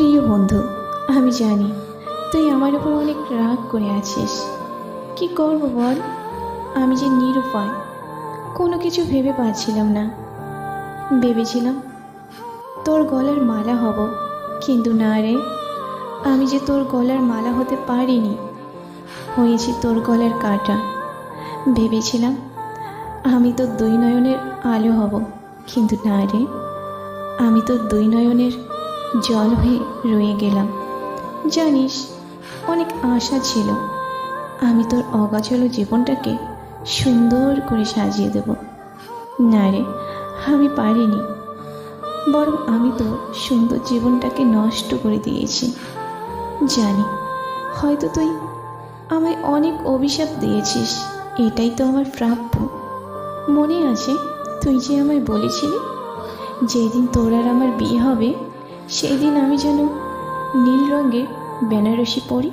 প্রিয় বন্ধু, আমি জানি তুই আমার উপর অনেক রাগ করে আছিস। কি করব বল? আমি যে নিরুপায়, কোনো কিছু ভেবে পাচ্ছিলাম না। ভেবেছিলাম, তোর গলার মালা হব, কিন্তু না রে, আমি যে তোর গলার মালা হতে পারিনি, হয়েছি তোর গলার কাটা। ভেবেছিলাম, আমি তো দুই নয়নের আলো হব, কিন্তু না রে, আমি তো দুই নয়নের জল হয়ে রয়ে গেলাম। জানিস, অনেক আশা ছিল। আমি তোর অগাচল জীবনটাকে সুন্দর করে সাজিয়ে দেব। না রে, আমি পারিনি। বরং আমি তো সুন্দর জীবনটাকে নষ্ট করে দিয়েছি। জানি, হয়তো তুই আমায় অনেক অভিশাপ দিয়েছিস। এটাই তো আমার প্রাপ্য। মনে আছে তুই যে আমায় বলেছিলি? যেদিন তোর আর আমার বিয়ে হবে সেই দিন আমি যেন নীল রঙের বেনারসি পরি।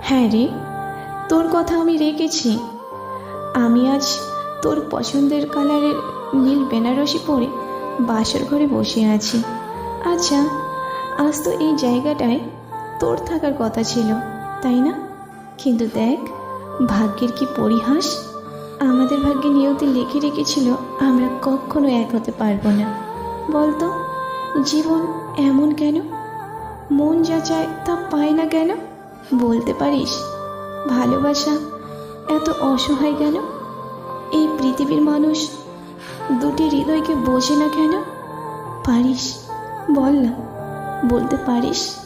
হ্যাঁ রে, তোর কথা আমি রেখেছি। আমি আজ তোর পছন্দের কালারের নীল বেনারসি পরে বাসর ঘরে বসে আছি। আচ্ছা আজ তো এই জায়গাটায় তোর থাকার কথা ছিল, তাই না? কিন্তু দেখ, ভাগ্যের কি পরিহাস? আমাদের ভাগ্যে নিয়তি লিখে রেখেছিল, আমরা কখনো এক হতে পারব না। বলতো? জীবন এমন কেন? মন যা চায় তা পায় না কেন? বলতে পারিস, ভালোবাসা এত অসহায় কেন? এই পৃথিবীর মানুষ দুটি হৃদয়কে বোঝে না কেন? পারিস, বল না, বলতে পারিস?